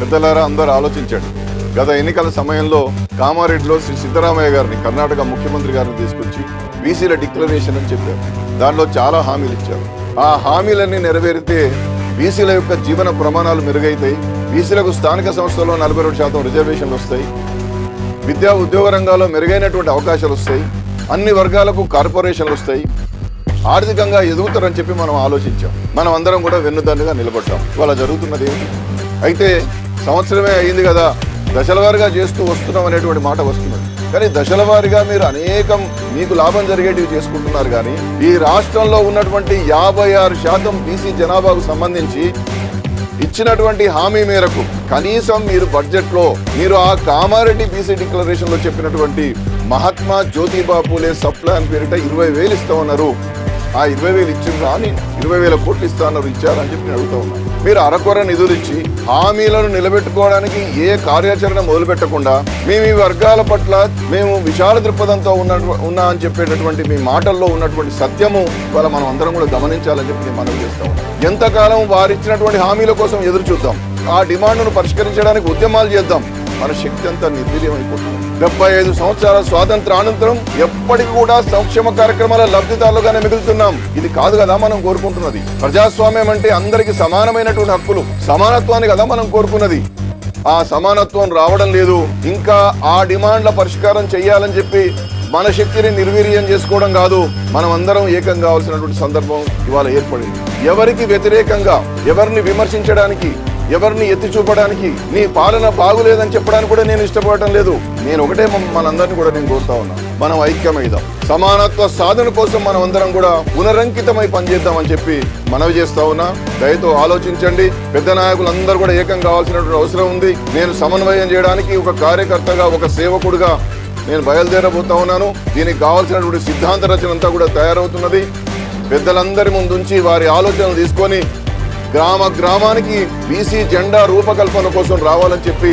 పెద్దలారా అందరూ ఆలోచించండి. గత ఎన్నికల సమయంలో కామారెడ్డిలో శ్రీ సిద్ధరామయ్య గారిని కర్ణాటక ముఖ్యమంత్రి గారిని తీసుకొచ్చి బీసీల డిక్లరేషన్ అని చెప్పారు. దానిలో చాలా హామీలు ఇచ్చారు. ఆ హామీలన్నీ నెరవేరితే బీసీల యొక్క జీవన ప్రమాణాలు మెరుగైతాయి. బీసీలకు స్థానిక సంస్థల్లో నలభై రెండు శాతం రిజర్వేషన్లు వస్తాయి. విద్యా ఉద్యోగ రంగాల్లో మెరుగైనటువంటి అవకాశాలు వస్తాయి. అన్ని వర్గాలకు కార్పొరేషన్లు వస్తాయి. ఆర్థికంగా ఎదుగుతారని చెప్పి మనం ఆలోచించాం. మనం అందరం కూడా వెన్నుదన్నుగా నిలబడ్డాం. ఇవాళ జరుగుతున్నది అయితే సంవత్సరమే అయింది కదా దశల వారీగా చేస్తూ వస్తున్నాం అనేటువంటి మాట వస్తున్నది కానీ దశల వారీగా మీరు అనేకం మీకు లాభం జరిగేటివి చేసుకుంటున్నారు కానీ ఈ రాష్ట్రంలో ఉన్నటువంటి యాభై ఆరు శాతం బీసీ జనాభాకు సంబంధించి ఇచ్చినటువంటి హామీ మేరకు కనీసం మీరు బడ్జెట్లో మీరు ఆ కామారెడ్డి బీసీ డిక్లరేషన్లో చెప్పినటువంటి మహాత్మా జ్యోతిబా పూలే సబ్ పేరిట ఇరవై వేలు ఇస్తా ఉన్నారు ఆ ఇరవై వేలు ఇచ్చిండ్రా అని ఇరవై వేల కోట్లు ఇస్తా అన్నారు ఇచ్చారని చెప్పి నేను అడుగుతా ఉన్నాను మీరు అరకొర నిధులిచ్చి హామీలను నిలబెట్టుకోవడానికి ఏ కార్యాచరణ మొదలుపెట్టకుండా మేము ఈ వర్గాల పట్ల మేము విశాల దృక్పథంతో ఉన్న ఉన్నా అని చెప్పేటటువంటి మీ మాటల్లో ఉన్నటువంటి సత్యము ఇవాళ మనం అందరం కూడా గమనించాలని చెప్పి నేను మనవి చేస్తాం ఎంతకాలం వారిచ్చినటువంటి హామీల కోసం ఎదురు చూద్దాం ఆ డిమాండ్ను పరిష్కరించడానికి ఉద్యమాలు చేద్దాం. మన శక్తి అంతా నిర్వీర్యమైపోతుంది డెబ్బై ఐదు సంవత్సరాల స్వాతంత్ర అనంతరం ఎప్పటికి కూడా సంక్షేమ కార్యక్రమాల లబ్ధిదారులుగానే మిగులుతున్నాం. ఇది కాదు కదా మనం కోరుకుంటున్నది. ప్రజాస్వామ్యం అంటే అందరికి సమానమైనటువంటి హక్కులు. సమానత్వాన్ని కదా మనం కోరుకున్నది. ఆ సమానత్వం రావడం లేదు. ఇంకా ఆ డిమాండ్ల పరిష్కారం చేయాలని చెప్పి మన శక్తిని నిర్వీర్యం చేసుకోవడం కాదు. మనం అందరం ఏకం కావాల్సినటువంటి సందర్భం ఇవాళ ఏర్పడింది. ఎవరికి వ్యతిరేకంగా ఎవరిని విమర్శించడానికి ఎవరిని ఎత్తి చూపడానికి నీ పాలన బాగులేదని చెప్పడానికి కూడా నేను ఇష్టపడటం లేదు. నేను ఒకటే మన- మనందరినీ కూడా నేను కోరుతా ఉన్నా. మనం ఐక్యమైదాం సమానత్వ సాధన కోసం మనం అందరం కూడా పునరంకితమై పనిచేద్దామని చెప్పి మనవి చేస్తా ఉన్నా. దయతో ఆలోచించండి. పెద్ద నాయకులందరూ కూడా ఏకం కావాల్సినటువంటి అవసరం ఉంది. నేను సమన్వయం చేయడానికి ఒక కార్యకర్తగా ఒక సేవకుడిగా నేను బయలుదేరబోతా ఉన్నాను. దీనికి కావాల్సినటువంటి సిద్ధాంత రచన అంతా కూడా తయారవుతున్నది. పెద్దలందరి ముందుంచి వారి ఆలోచనలు తీసుకొని గ్రామ గ్రామానికి బీసీ జెండా రూపకల్పన కోసం రావాలని చెప్పి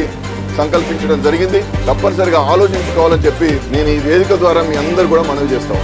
సంకల్పించడం జరిగింది. తప్పనిసరిగా ఆలోచించుకోవాలని చెప్పి నేను ఈ వేదిక ద్వారా మీ అందరు కూడా మనవి చేస్తా